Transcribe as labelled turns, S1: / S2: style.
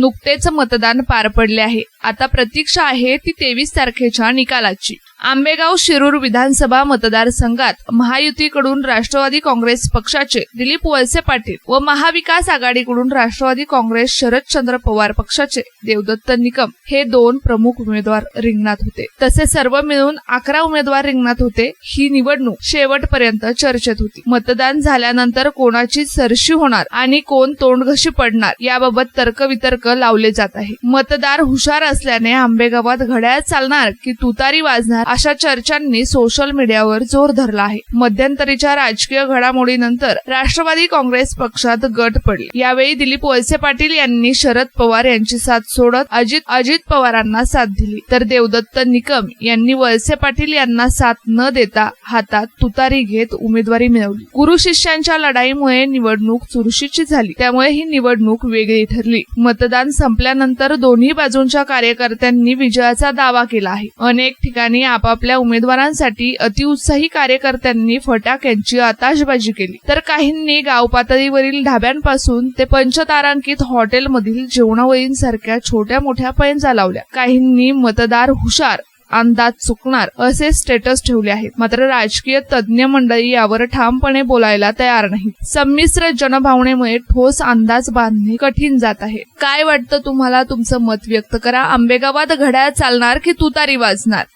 S1: नुकतेच मतदान पार पडले आहे. आता प्रतीक्षा आहे ती तेवीस तारखेच्या निकालाची. आंबेगाव शिरूर विधानसभा मतदारसंघात महायुतीकडून राष्ट्रवादी काँग्रेस पक्षाचे दिलीप वळसे पाटील व महाविकास आघाडीकडून राष्ट्रवादी काँग्रेस शरदचंद्र पवार पक्षाचे देवदत्त निकम हे दोन प्रमुख उमेदवार रिंगणात होते. तसे सर्व मिळून अकरा उमेदवार रिंगणात होते. ही निवडणूक शेवटपर्यंत चर्चेत होती. मतदान झाल्यानंतर कोणाची सरशी होणार आणि कोण तोंडघशी पडणार याबाबत तर्कवितर्क लावले जात आहे. मतदार हुशार असल्याने आंबेगावात घड्याळ चालणार की तुतारी वाजणार अशा चर्चांनी सोशल मीडियावर जोर धरला आहे. मध्यंतरीच्या राजकीय घडामोडीनंतर राष्ट्रवादी काँग्रेस पक्षात गट पडले. यावेळी दिलीप वळसे पाटील यांनी शरद पवार यांची साथ सोडत अजित अजित पवारांना साथ दिली. तर देवदत्त निकम यांनी वळसे पाटील यांना साथ न देता हातात तुतारी घेत उमेदवारी मिळवली. गुरु शिष्यांच्या लढाईमुळे निवडणूक चुरशीची झाली. त्यामुळे ही निवडणूक वेगळी ठरली. मतदान संपल्यानंतर दोन्ही बाजूंच्या कार्यकर्त्यांनी विजयाचा दावा केला आहे. अनेक ठिकाणी आपापल्या उमेदवारांसाठी अतिउत्साही कार्यकर्त्यांनी फटाक्यांची आताशबाजी केली. तर काहींनी गाव पातळीवरील ढाब्यांपासून ते पंचतारांकित हॉटेलमधील जेवणावळींसारख्या छोट्या मोठ्या पैंजा लावल्या. काहींनी मतदार हुशार अंदाज चुकणार असे स्टेटस ठेवले आहेत. मात्र राजकीय तज्ज्ञ मंडळी यावर ठामपणे बोलायला तयार नाही संमिश्र जनभावनेमुळे ठोस अंदाज बांधणे कठीण जात आहे. काय वाटतं तुम्हाला? तुमचं मत व्यक्त करा. आंबेगावात घड्याळ चालणार की तुतारी वाजणार?